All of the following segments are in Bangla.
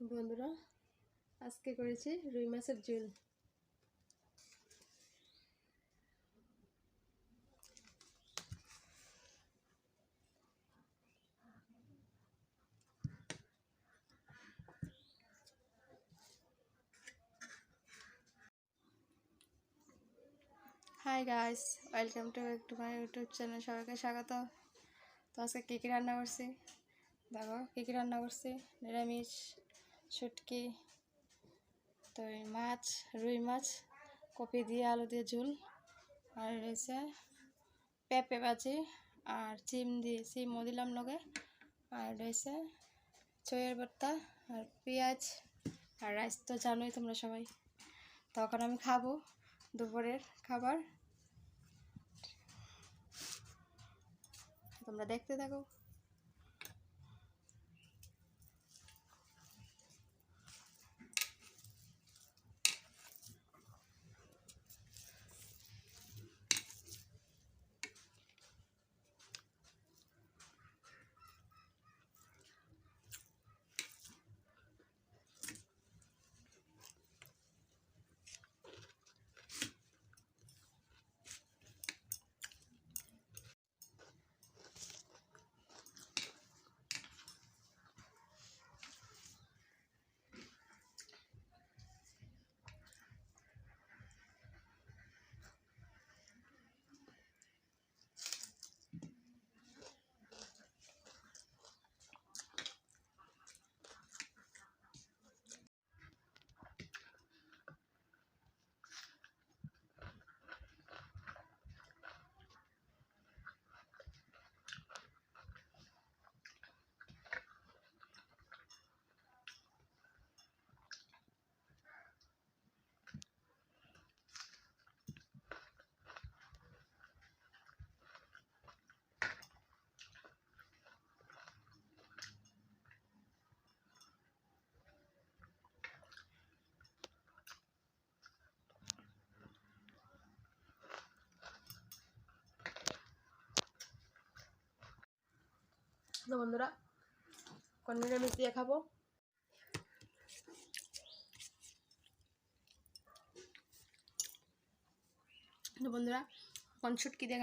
বন্ধুরা, আজকে করেছি রুই মাছের ঝোল। Hi guys welcome to back to my YouTube channel সবাইকে স্বাগত তো আজকে কী কী রান্না করছি? দেখো, কী কী রান্না করছি? নিরামিষ শুটকি তো মাছ, রুই মাছ, কপি দিয়ে আলু দিয়ে ঝোল, আর রয়েছে পেঁপে ভাজি, আর চিম দিয়ে চিমও দিলাম লগে, আর রয়েছে চইয়ের ভর্তা, আর পেঁয়াজ, আর রাইস তো জানোই তোমরা সবাই। তখন আমি খাব দুপুরের খাবার। তোমরা দেখতে থাকো। তো বন্ধুরা কোন নিরামিষ দিয়ে খাব? বন্ধুরা কোন ছুটকি দিয়ে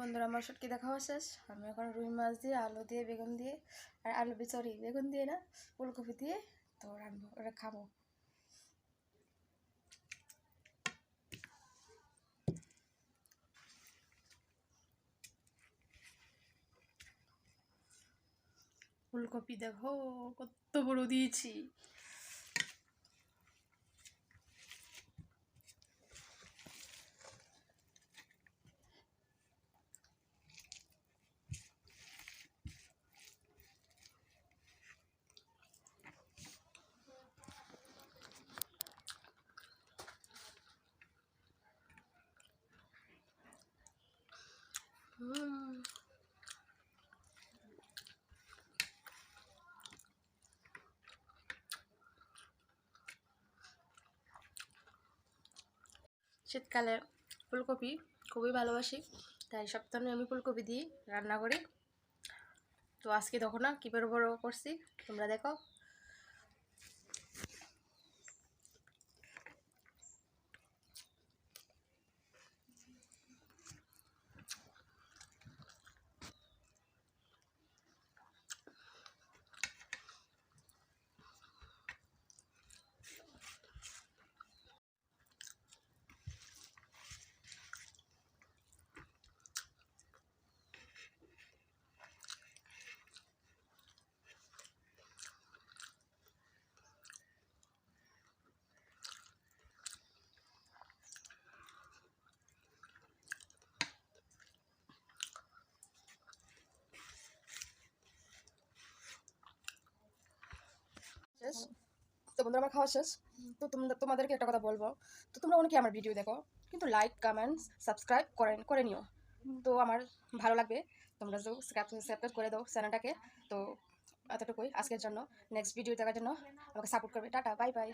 বন্ধুরা, আমার শুটকি দেখা হওয়া শেষ। আমি এখন রুই মাছ দিয়ে, আলু দিয়ে, বেগুন দিয়ে, আর আলু সরি বেগুন দিয়ে না, ফুলকপি দিয়ে তো রাখব ওটা খাব। ফুলকপি দেখো, কত বড় দিয়েছি। শীতকালে ফুলকপি খুবই ভালোবাসি, তাই সপ্তাহে আমি ফুলকপি দিয়ে রান্না করি। তো আজকে দেখো না কী বড় করছি, তোমরা দেখো। শেষ। তো বন্ধুরা, আমার খাওয়া শেষ। তো তোমাদেরকে একটা কথা বলব। তো তোমরা অনেকে আমার ভিডিও দেখো, কিন্তু লাইক কমেন্টস সাবস্ক্রাইব করেন, করে নিও। তো আমার ভালো লাগবে। তোমরা তো সাবস্ক্রাইব করে দাও চ্যানেলটাকে তো এতটুকুই আজকের জন্য। নেক্সট ভিডিও দেখার জন্য আমাকে সাপোর্ট করবে। Tata bye bye